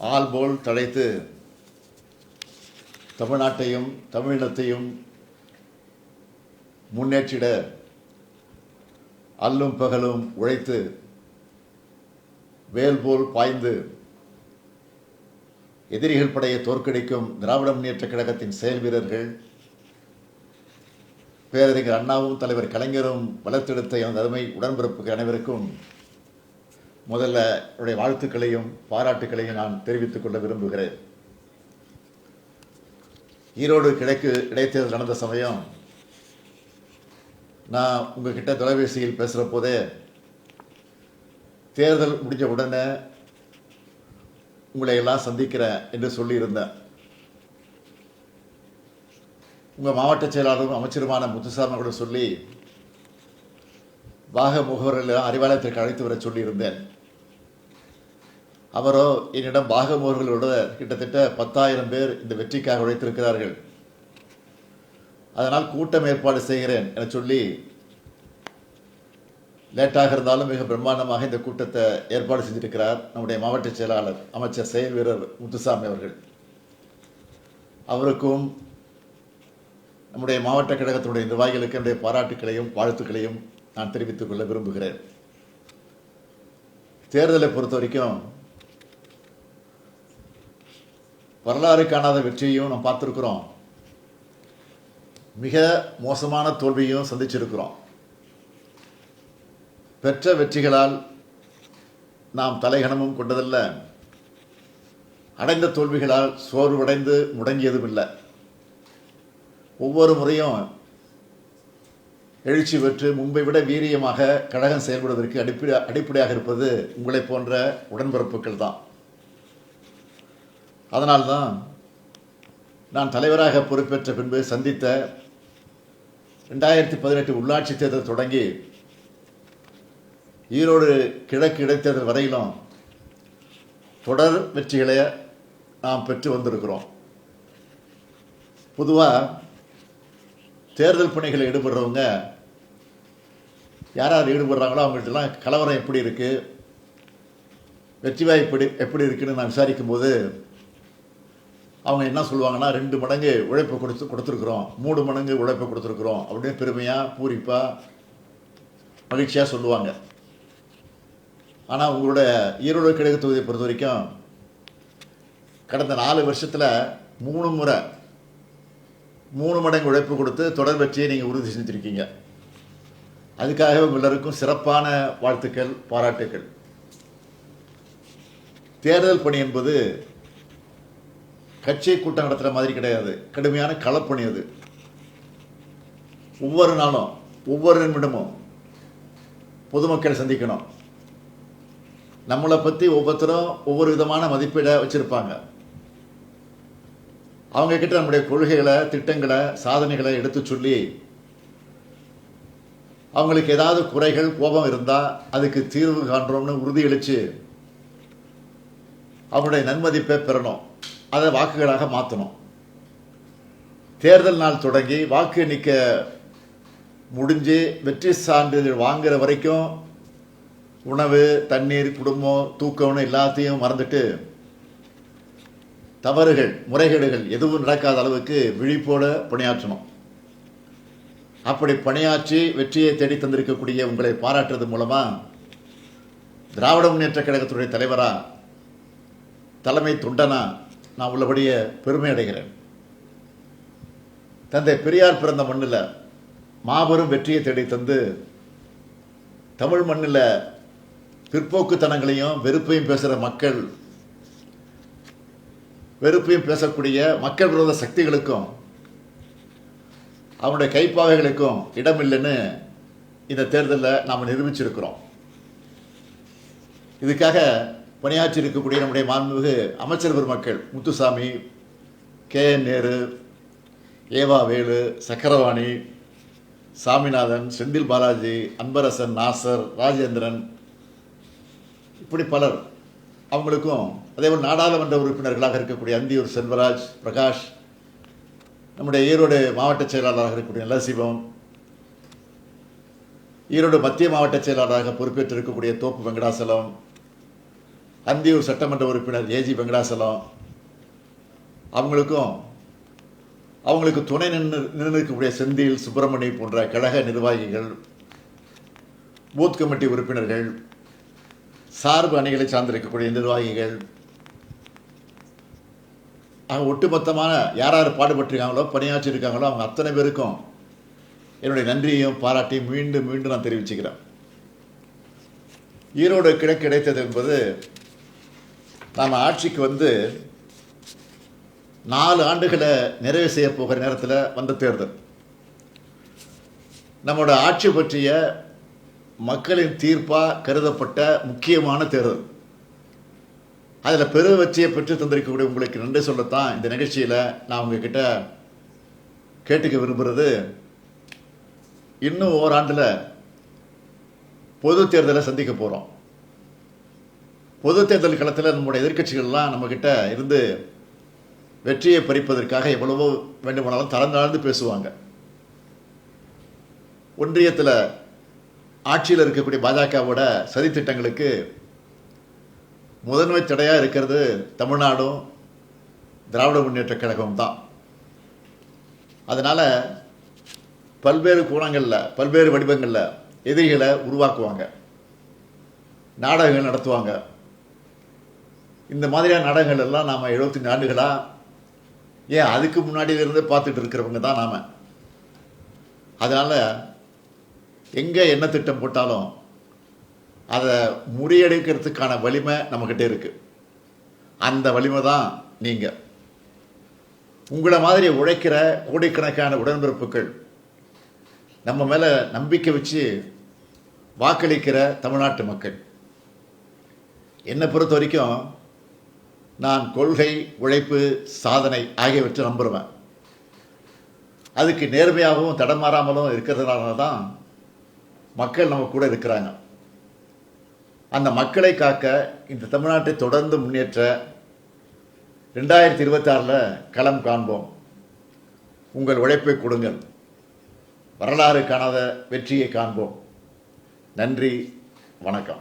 All போல் தழைத்து தமிழ்நாட்டையும் தமிழினத்தையும் முன்னேற்றிட அல்லும் பகலும் உழைத்து வேல் போல் பாய்ந்து எதிரிகள் படையை தோற்கடிக்கும் திராவிட முன்னேற்றக் கழகத்தின் செயல் வீரர்கள் பேரறிஞர் அண்ணாவும் தலைவர் கலைஞரும் வளர்த்தெடுத்த எனது அருமை உடன்பிறப்புக்கு அனைவருக்கும் முதல்ல என்னுடைய வாழ்த்துக்களையும் பாராட்டுக்களையும் நான் தெரிவித்துக் கொள்ள விரும்புகிறேன். ஈரோடு கிழக்கு இடைத்தேர்தல் நடந்த சமயம் நான் உங்ககிட்ட தொலைபேசியில் பேசுகிற போதே தேர்தல் முடிஞ்ச உடனே உங்களை எல்லாம் சந்திக்கிறேன் என்று சொல்லியிருந்தேன். உங்கள் மாவட்ட செயலாளரும் அமைச்சருமான முத்துசாமி அவர்களும் சொல்லி வாக முகவர்கள் அறிவாலயத்திற்கு அழைத்து வர சொல்லியிருந்தேன். அவரோ என்னிடம் பாகமோர்களோட கிட்டத்தட்ட பத்தாயிரம் பேர் இந்த வெற்றிக்காக உழைத்திருக்கிறார்கள். அதனால் கூட்டம் ஏற்பாடு செய்கிறேன் என சொல்லி லேட்டாக இருந்தாலும் மிக பிரம்மாண்டமாக இந்த கூட்டத்தை ஏற்பாடு செஞ்சிருக்கிறார் நம்முடைய மாவட்ட செயலாளர் அமைச்சர் செயல் வீரர் முத்துசாமி அவர்கள். அவருக்கும் நம்முடைய மாவட்ட கழகத்தினுடைய நிர்வாகிகளுக்கு என்னுடைய பாராட்டுக்களையும் வாழ்த்துக்களையும் நான் தெரிவித்துக் கொள்ள விரும்புகிறேன். தேர்தலை பொறுத்த வரைக்கும் வரலாறு காணாத வெற்றியையும் நாம் பார்த்துருக்குறோம். மிக மோசமான தோல்வியும் சந்திச்சிருக்கிறோம். பெற்ற வெற்றிகளால் நாம் தலைகணமும் கொண்டதல்ல. அடைந்த தோல்விகளால் சோர்வடைந்து முடங்கியதும் இல்லை ஒவ்வொரு முறையும் எழுச்சி பெற்று முன்பை விட வீரியமாக கழகம் செயல்படுவதற்கு அடிப்படை அடிப்படையாக இருப்பது உங்களை போன்ற உடன்பிறப்புகள் தான். அதனால்தான் நான் தலைவராக பொறுப்பேற்ற பின்பு சந்தித்த ரெண்டாயிரத்தி பதினெட்டு உள்ளாட்சி தேர்தல் தொடங்கி ஈரோடு கிழக்கு இடைத்தேர்தல் வரையிலும் தொடர் வெற்றிகளை நாம் பெற்று வந்திருக்கிறோம். பொதுவாக தேர்தல் பணிகளில் ஈடுபடுறவங்க யார் யார் ஈடுபடுறாங்களோ அவங்கள்ட்டலாம் கலவரம் எப்படி இருக்குது வெற்றி வாய்ப்பு எப்படி- எப்படி இருக்குன்னு நான் விசாரிக்கும்போது அவங்க என்ன சொல்லுவாங்கன்னா ரெண்டு மடங்கு உழைப்பு கொடுத்து கொடுத்துருக்குறோம். மூணு மடங்கு உழைப்பு கொடுத்துருக்குறோம். அப்படின்னு பெருமையாக பூரிப்பாக மகிழ்ச்சியாக சொல்லுவாங்க. ஆனால் உங்களோட ஈரோடு கிழக்கு தொகுதியை பொறுத்த வரைக்கும் கடந்த நாலு வருஷத்தில் மூணு முறை மூணு மடங்கு உழைப்பு கொடுத்து தொடர் வெற்றியை நீங்கள் உறுதி செஞ்சுருக்கீங்க. அதுக்காக உங்கள் எல்லாருக்கும் சிறப்பான வாழ்த்துக்கள் பாராட்டுக்கள். தேர்தல் பணி என்பது கட்சி கூட்டம் நடத்துகிற மாதிரி கிடையாது. கடுமையான களப்பணி அது. ஒவ்வொரு நாளும் ஒவ்வொரு நிமிடமும் பொதுமக்களை சந்திக்கணும். நம்மளை பற்றி ஒவ்வொருத்தரும் ஒவ்வொரு விதமான மதிப்பீடை வச்சுருப்பாங்க. அவங்க கிட்ட நம்முடைய கொள்கைகளை திட்டங்களை சாதனைகளை எடுத்து சொல்லி அவங்களுக்கு ஏதாவது குறைகள் கோபம் இருந்தால் அதுக்கு தீர்வு காண்றோம்னு உறுதியளித்து அவங்களுடைய நன்மதிப்பை பெறணும். அதை வாக்குகளாக மாற்றணும் தேர்தல் நாள் தொடங்கி வாக்கு எண்ணிக்க முடிஞ்சு வெற்றி சான்றிதழ் வாங்குற வரைக்கும் உணவு தண்ணீர் குடும்பம் தூக்கம்னு எல்லாத்தையும் மறந்துட்டு தவறுகள் முறைகேடுகள் எதுவும் நடக்காத அளவுக்கு விழிப்போட பணியாற்றணும். அப்படி பணியாற்றி வெற்றியை தேடி தந்திருக்கக்கூடிய உங்களை பாராட்டுறது மூலமாக திராவிட முன்னேற்ற கழகத்துடைய தலைவராக தலைமை தொண்டனாக நான் உள்ளபடியே பெருமை அடைகிறேன். தந்தை பெரியார் பிறந்த மண்ணில் மாபெரும் வெற்றியை தேடி தந்து தமிழ் மண்ணில் பிற்போக்குத்தனங்களையும் வெறுப்பையும் பேசுகிற மக்கள் வெறுப்பையும் பேசக்கூடிய மக்கள் விரோத சக்திகளுக்கும் அவனுடைய கைப்பாவைகளுக்கும் இடமில்லைன்னு இந்த தேர்தலில் நாம் நிரூபிச்சிருக்கிறோம். இதுக்காக பணியாற்றி இருக்கக்கூடிய நம்முடைய மாண்புமிகு அமைச்சர் பெருமக்கள் முத்துசாமி கே. என். நேரு ஏவா வேலு சக்கரவாணி சாமிநாதன் செந்தில் பாலாஜி அன்பரசன் நாசர் ராஜேந்திரன் இப்படி பலர். அவங்களுக்கும் அதேபோல் நாடாளுமன்ற உறுப்பினர்களாக இருக்கக்கூடிய அந்தியூர் செல்வராஜ் பிரகாஷ் நம்முடைய ஈரோடு மாவட்ட செயலாளராக இருக்கக்கூடிய நல்லசிவம் ஈரோடு மத்திய மாவட்ட செயலாளராக பொறுப்பேற்றிருக்கக்கூடிய தோப்பு வெங்கடாசலம் அந்தியூர் சட்டமன்ற உறுப்பினர் ஏஜி வெங்கடாசலம். அவங்களுக்கும் அவங்களுக்கு துணை நின்று நின்று இருக்கக்கூடிய செந்தில் சுப்பிரமணி போன்ற கழக நிர்வாகிகள் பூத் கமிட்டி உறுப்பினர்கள் சார்பு அணிகளை சார்ந்திருக்கக்கூடிய நிர்வாகிகள் அவங்க ஒட்டுமொத்தமான யார் யார் பாடுபட்டிருக்காங்களோ பணியாற்றியிருக்காங்களோ அவங்க அத்தனை பேருக்கும் என்னுடைய நன்றியையும் பாராட்டியும் மீண்டும் மீண்டும் நான் தெரிவிச்சுக்கிறேன். ஈரோடு கிழக்கு கிடைத்தது என்பது நாம் ஆட்சிக்கு வந்து நாலு ஆண்டுகளை நிறைவு செய்ய போகிற நேரத்தில் வந்த தேர்தல். நம்மளோட ஆட்சி பற்றிய மக்களின் தீர்ப்பாக கருதப்பட்ட முக்கியமான தேர்தல். அதில் பெரு வெற்றியை பெற்று தந்திருக்கக்கூடிய உங்களுக்கு நன்றி சொல்லத்தான் இந்த நிகழ்ச்சியில் நான் உங்ககிட்ட கேட்டுக்க விரும்புகிறது இன்னும் ஓராண்டில் பொது தேர்தலை சந்திக்க போகிறோம் பொது தேர்தல் களத்தில் நம்முடைய எதிர்கட்சிகள்லாம் நம்மக்கிட்ட இருந்து வெற்றியை பறிப்பதற்காக எவ்வளவோ வேண்டுமானாலும் தளர்ந்தாழ்ந்து பேசுவாங்க. ஒன்றியத்தில் ஆட்சியில் இருக்கக்கூடிய பாஜகவோட சதித்திட்டங்களுக்கு முதன்மை தடையாக இருக்கிறது தமிழ்நாடும் திராவிட முன்னேற்ற கழகம் தான். அதனால் பல்வேறு கோணங்களில் பல்வேறு வடிவங்களில் எதிரிகளை உருவாக்குவாங்க. நாடகங்கள் நடத்துவாங்க. இந்த மாதிரியான நாடகங்கள் எல்லாம் நாம் எழுபத்தி ஆண்டுகளாக ஏன் அதுக்கு முன்னாடியிலிருந்து பார்த்துட்டு இருக்கிறவங்க தான் நாம்? அதனால் எங்கே என்ன திட்டம் போட்டாலும் அதை முறியடிக்கிறதுக்கான வலிமை நம்மக்கிட்ட இருக்குது அந்த வலிமை தான் நீங்கள் உங்களை மாதிரி உழைக்கிற கோடிக்கணக்கான உடன்பிறப்புகள் நம்ம மேலே நம்பிக்கை வச்சு வாக்களிக்கிற தமிழ்நாட்டு மக்கள். என்னை பொறுத்த வரைக்கும் நான் கொள்கை உழைப்பு சாதனை ஆகியவற்றை நம்புவேன் அதுக்கு நேர்மையாகவும் தடமாறாமலும் இருக்கிறதுனால தான் மக்கள் நம்ம கூட இருக்கிறாங்க. அந்த மக்களை காக்க இந்த தமிழ்நாட்டை தொடர்ந்து முன்னேற்ற ரெண்டாயிரத்தி இருபத்தாறில் களம் காண்போம். உங்கள் உழைப்பை கொடுங்கள். வரலாறு காணாத வெற்றியை காண்போம். நன்றி வணக்கம்.